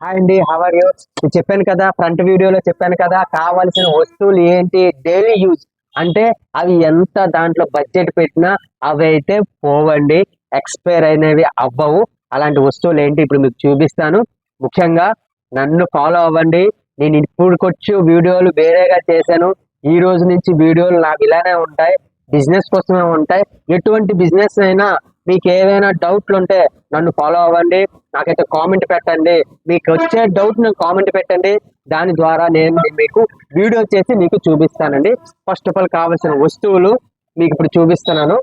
Hi అండి how are you చెప్పాను కదా ఫ్రంట్ వీడియోలో చెప్పాను కదా కావాల్సిన వస్తువులు ఏంటి? డైలీ యూజ్ అంటే అవి ఎంత దాంట్లో బడ్జెట్ పెట్టినా అవి అయితే పోవండి ఎక్స్పైర్ అయినవి అవ్వవు. అలాంటి వస్తువులు ఏంటి ఇప్పుడు మీకు చూపిస్తాను. ముఖ్యంగా నన్ను ఫాలో అవ్వండి. నేను ఇప్పుడుకొచ్చు వీడియోలు వేరేగా చేశాను. ఈ రోజు నుంచి వీడియోలు నాకు ఇలానే ఉంటాయి. బిజినెస్ కోసమే ఉంటాయి. ఎటువంటి బిజినెస్ అయినా మీకు ఏవైనా డౌట్లు ఉంటే నన్ను ఫాలో అవ్వండి నాకైతే కామెంట్ పెట్టండి. మీకు వచ్చే డౌట్ నేను కామెంట్ పెట్టండి. దాని ద్వారా నేను మీకు వీడియో చేసి మీకు చూపిస్తానండి. ఫస్ట్ ఆఫ్ ఆల్ కావాల్సిన వస్తువులు మీకు ఇప్పుడు చూపిస్తున్నాను.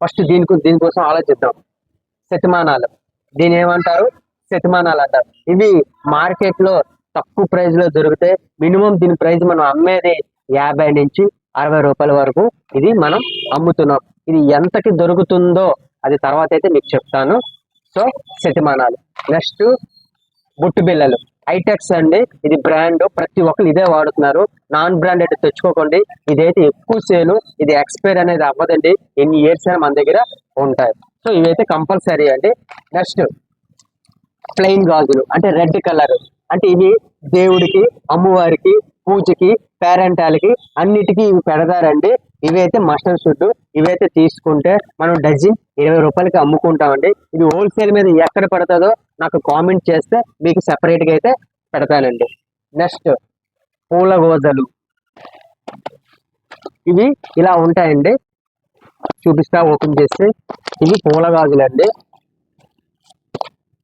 ఫస్ట్ దీనికి దీనికోసం ఆలోచిద్దాం. శతమానాలు. దీని ఏమంటారు? శతమానాలు అంటారు. ఇవి మార్కెట్లో తక్కువ ప్రైజ్లో దొరికితే మినిమం దీని ప్రైస్ మనం అమ్మేది యాభై నుంచి అరవై రూపాయల వరకు ఇది మనం అమ్ముతున్నాం. ఇది ఎంతకి దొరుకుతుందో అది తర్వాత అయితే మీకు చెప్తాను. సో శతమానాలు. నెక్స్ట్ బుట్టు బిల్లలు హైటెక్స్ అండి. ఇది బ్రాండ్. ప్రతి ఒక్కరు ఇదే వాడుతున్నారు. నాన్ బ్రాండెడ్ తెచ్చుకోకండి. ఇదైతే ఎక్కువ సేలు. ఇది ఎక్స్పైర్ అనేది అవ్వదండి. ఎన్ని ఇయర్స్ అయినా మన దగ్గర ఉంటాయి. సో ఇవైతే కంపల్సరీ అండి. నెక్స్ట్ ప్లెయిన్ గాజులు. అంటే రెడ్ కలర్. అంటే ఇవి దేవుడికి అమ్మవారికి పూజకి పేరెంటాలకి అన్నిటికీ ఇవి పెడతారండి. ఇవైతే మస్టర్డ్ ఇవి ఇవైతే తీసుకుంటే మనం డజన్ ఇరవై రూపాయలకి అమ్ముకుంటామండి. ఇది హోల్సేల్ మీద ఎక్కడ పడుతుందో నాకు కామెంట్ చేస్తే మీకు separate గా అయితే పెడతానండి. నెక్స్ట్ పూల గోదలు ఇవి ఇలా ఉంటాయండి. చూపిస్తా ఓపెన్ చేస్తే ఇవి పూల గాజులు అండి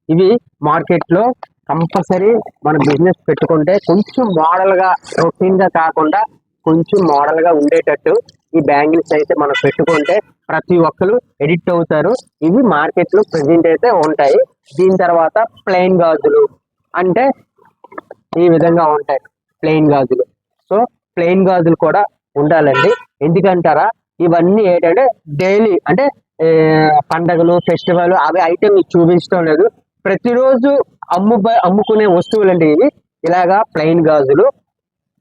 ఇవి మార్కెట్లో కంపల్సరీ మన బిజినెస్ పెట్టుకుంటే కొంచెం మోడల్గా గా కాకుండా కొంచెం మోడల్గా ఉండేటట్టు ఈ బ్యాంగిల్స్ అయితే మనం పెట్టుకుంటే ప్రతి ఒక్కరు ఎడిట్ అవుతారు. ఇవి మార్కెట్లో ప్రెసెంట్ అయితే ఉంటాయి. దీని తర్వాత ప్లెయిన్ గాజులు అంటే ఈ విధంగా ఉంటాయి. ప్లెయిన్ గాజులు. సో ప్లెయిన్ గాజులు కూడా ఉండాలండి. ఎందుకంటారా? ఇవన్నీ ఏంటంటే డైలీ అంటే పండగలు ఫెస్టివల్ అవి ఐటమ్ చూపించడం లేదు. ప్రతిరోజు అమ్ము అమ్ముకునే వస్తువులు అండి ఇవి. ఇలాగా ప్లెయిన్ గాజులు.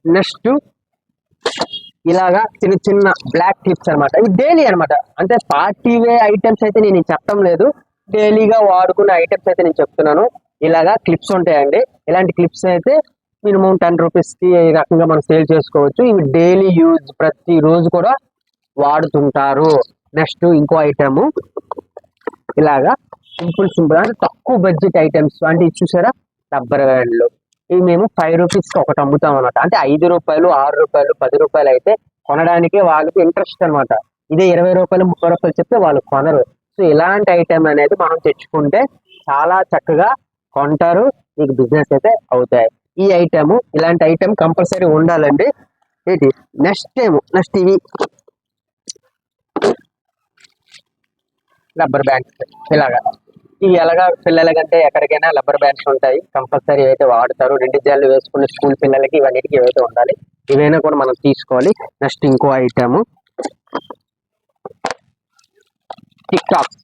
నెక్స్ట్ ఇలాగా చిన్న చిన్న బ్లాక్ టిప్స్ అన్నమాట. ఇవి డైలీ అన్నమాట. అంటే పార్టీ వే ఐటమ్స్ అయితే నేను చెప్పడం లేదు. డైలీగా వాడుకునే ఐటమ్స్ అయితే నేను చెప్తున్నాను. ఇలాగా క్లిప్స్ ఉంటాయండి. ఇలాంటి క్లిప్స్ అయితే మినిమం టెన్ రూపీస్కి ఈ రకంగా మనం సేల్ చేసుకోవచ్చు. ఇవి డైలీ యూజ్ ప్రతి రోజు కూడా వాడుతుంటారు. నెక్స్ట్ ఇంకో ఐటమ్ ఇలాగా సింపుల్ సింపుల్ అంటే తక్కువ బడ్జెట్ ఐటమ్స్ అంటే ఇది చూసారా? రబ్బర్ బ్యాండ్లు. ఇవి మేము ఫైవ్ రూపీస్కి ఒకటి అమ్ముతాం అనమాట అంటే ఐదు రూపాయలు ఆరు రూపాయలు పది రూపాయలు అయితే కొనడానికి వాళ్ళకి ఇంట్రెస్ట్ అన్నమాట. ఇదే ఇరవై రూపాయలు ముప్పై రూపాయలు చెప్తే వాళ్ళు కొనరు. సో ఇలాంటి ఐటెం అనేది మనం తెచ్చుకుంటే చాలా చక్కగా కొంటారు. మీకు బిజినెస్ అయితే అవుతాయి. ఈ ఐటెం ఇలాంటి ఐటెం కంపల్సరీ ఉండాలండి. ఇది నెక్స్ట్ టైం నెక్స్ట్ ఇవి రబ్బర్ బ్యాండ్స్ ఇలాగా. ఇవి ఎలాగా పిల్లలకంటే ఎక్కడికైనా రబ్బర్ బ్యాండ్స్ ఉంటాయి. కంపల్సరీ అయితే వాడతారు రెండు జాలు వేసుకునే స్కూల్ పిల్లలకి ఇవన్నిటికీ ఏవైతే ఉండాలి ఇవైనా కూడా మనం తీసుకోవాలి. నెక్స్ట్ ఇంకో item tic tacs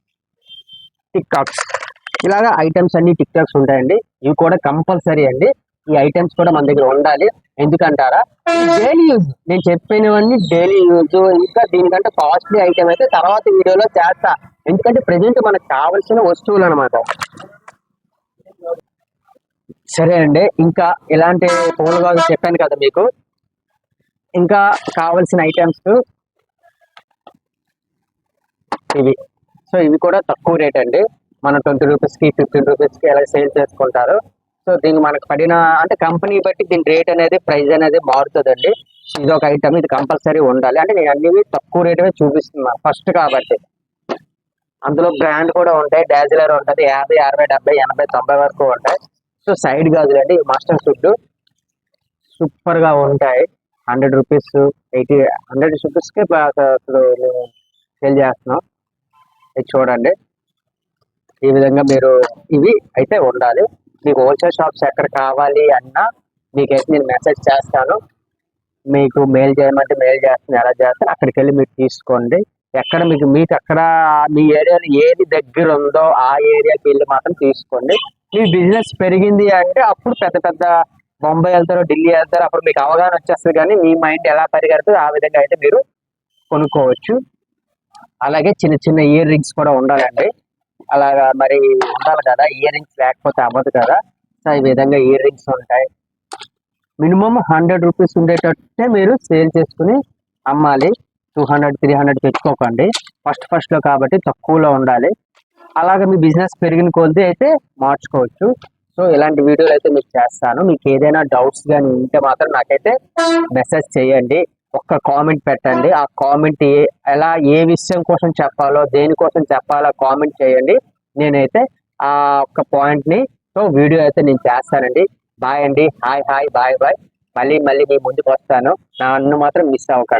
tic tacs ఇలాగా ఐటమ్స్ అన్ని టిక్ టాక్స్ ఉంటాయండి. ఇవి కూడా కంపల్సరీ అండి. ఈ ఐటమ్స్ కూడా మన దగ్గర ఉండాలి. ఎందుకంటారా? డైలీ యూజ్ నేను చెప్పినవన్నీ డైలీ యూజ్ ఇంకా దీనికంటే కాస్ట్లీ ఐటమ్ అయితే తర్వాత వీడియోలో చేస్తా. ఎందుకంటే ప్రజెంట్ మనకు కావాల్సిన వస్తువులు అనమాట సరే అండి. ఇంకా ఇలాంటి పూల గాజులు చెప్పాను కదా మీకు. ఇంకా కావాల్సిన ఐటమ్స్ ఇవి. సో ఇవి కూడా తక్కువ రేట్ అండి. మన ట్వంటీ రూపీస్కి ఫిఫ్టీన్ రూపీస్కి ఎలా సేల్ చేసుకుంటారు సో దీనికి మనకు పడిన అంటే కంపెనీ బట్టి దీని రేట్ అనేది ప్రైస్ అనేది మారుతుందండి. ఇది ఒక ఐటమ్ ఇది కంపల్సరీ ఉండాలి. అంటే నేను అన్ని తక్కువ రేటువే చూపిస్తున్నా ఫస్ట్ కాబట్టి. అందులో బ్రాండ్ కూడా ఉంటాయి. డాజిలర్ ఉంటుంది యాభై అరవై డెబ్బై ఎనభై తొంభై వరకు ఉంటాయి. సో సైడ్ గాజులండి మాస్టర్ ఫుడ్ సూపర్గా ఉంటాయి. హండ్రెడ్ రూపీస్ ఎయిటీ హండ్రెడ్ రూపీస్కి అసలు మేము సేల్ చేస్తున్నాం. ఇది చూడండి. ఈ విధంగా మీరు ఇవి అయితే ఉండాలి. మీకు హోల్సేల్ షాప్స్ ఎక్కడ కావాలి అన్నా మీకైతే నేను మెసేజ్ చేస్తాను. మీకు మెయిల్ చేయమంటే మెయిల్ చేస్తాను ఎలా చేస్తాను అక్కడికి వెళ్ళి మీరు తీసుకోండి. ఎక్కడ మీకు మీకు అక్కడ మీ ఏరియాలో ఏది దగ్గర ఉందో ఆ ఏరియాకి వెళ్ళి మాత్రం తీసుకోండి. మీ బిజినెస్ పెరిగింది అంటే అప్పుడు పెద్ద పెద్ద బొంబాయి వెళ్తారో ఢిల్లీ వెళ్తారో అప్పుడు మీకు అవగాహన వచ్చేస్తుంది కానీ మీ మైండ్ ఎలా పరిగెడుతుంది ఆ విధంగా అయితే మీరు కొనుక్కోవచ్చు. అలాగే చిన్న చిన్న ఇయర్ రింగ్స్ కూడా ఉండాలండి. అలాగా మరి ఉండాలి కదా ఇయర్ రింగ్స్ లేకపోతే అవ్వదు కదా. సో ఈ విధంగా ఇయర్ రింగ్స్ ఉంటాయి. మినిమం హండ్రెడ్ రూపీస్ ఉండేటట్టే మీరు సేల్ చేసుకుని అమ్మాలి. టూ హండ్రెడ్ త్రీ హండ్రెడ్ తెచ్చుకోకండి ఫస్ట్ ఫస్ట్లో కాబట్టి తక్కువలో ఉండాలి. అలాగే మీ బిజినెస్ పెరిగిన కొద్దీ అయితే మార్చుకోవచ్చు. సో ఇలాంటి వీడియోలు అయితే మీకు చేస్తాను. మీకు ఏదైనా డౌట్స్ కానీ ఉంటే మాత్రం నాకైతే మెసేజ్ చేయండి. ఒక్క కామెంట్ పెట్టండి. ఆ కామెంట్ ఏ ఎలా ఏ విషయం కోసం చెప్పాలో దేనికోసం చెప్పాలో కామెంట్ చేయండి. నేనైతే ఆ ఒక్క పాయింట్ని సో వీడియో అయితే నేను చేస్తానండి. బాయ్ అండి. హాయ్ హాయ్ బాయ్ బాయ్ మళ్ళీ మళ్ళీ మీ ముందుకు వస్తాను. నన్ను మాత్రం మిస్ అవ్వకండి.